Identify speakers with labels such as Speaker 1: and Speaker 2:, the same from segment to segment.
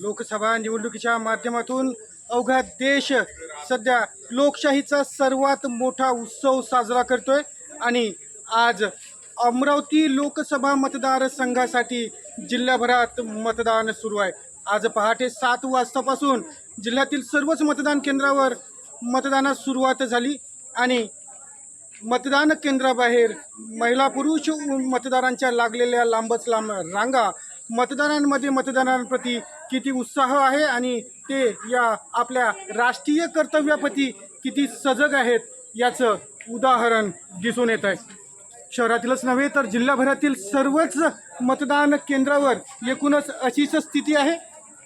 Speaker 1: लोकसभा निवडणुकीच्या माध्यमातून अवघा देश सध्या लोकशाहीचा सर्वात मोठा उत्सव साजरा करतोय. आणि आज अमरावती लोकसभा मतदारसंघासाठी जिल्ह्याभरात मतदान सुरू आहे. आज पहाटे सात वाजतापासून जिल्ह्यातील सर्वच मतदान केंद्रावर मतदानास सुरुवात झाली आणि मतदान केंद्राबाहेर महिला पुरुष मतदारांच्या लागलेल्या लांबच लांब रांगा मतदारांमध्ये मतदारांप्रती किती उत्साह आहे आणि ते या आपल्या राष्ट्रीय कर्तव्याप्रती किती सजग आहेत याचं उदाहरण दिसून येत आहे शहरातीलच नव्हे तर जिल्हाभरातील सर्वच मतदान केंद्रावर एकूणच अशीच स्थिती आहे.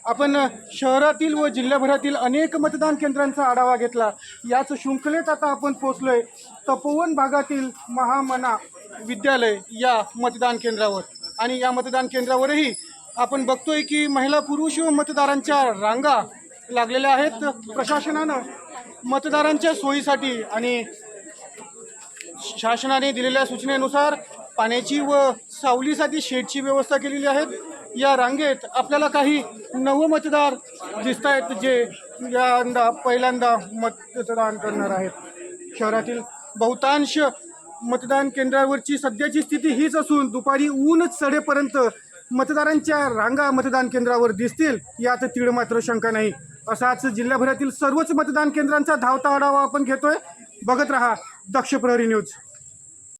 Speaker 1: आपण शहरातील व जिल्ह्याभरातील अनेक मतदान केंद्रांचा आढावा घेतला. याच शृंखलेत आता आपण पोचलोय तपोवन भागातील महामना विद्यालय या मतदान केंद्रावर. आणि या मतदान केंद्रावरही आपण बघतोय की महिला पुरुष व मतदारांच्या रांगा लागलेल्या आहेत. प्रशासनानं मतदारांच्या सोयीसाठी आणि शासनाने दिलेल्या सूचनेनुसार पाण्याची व सावलीसाठी शेडची व्यवस्था केलेली आहे या रांगेत आपल्याला काही नवमतदार दिसत आहेत जे यंदा पहिल्यांदा मतदान करणार आहेत. शहरातील बहुतांश मतदान केंद्रावरची सध्याची स्थिती हीच असून दुपारी ऊन चढेपर्यंत मतदारांच्या रांगा मतदान केंद्रावर दिसतील यात तीळ मात्र शंका नाही. असाच जिल्ह्याभरातील सर्वच मतदान केंद्रांचा धावता आढावा आपण घेतोय. बघत रहा दक्ष प्रहरी न्यूज.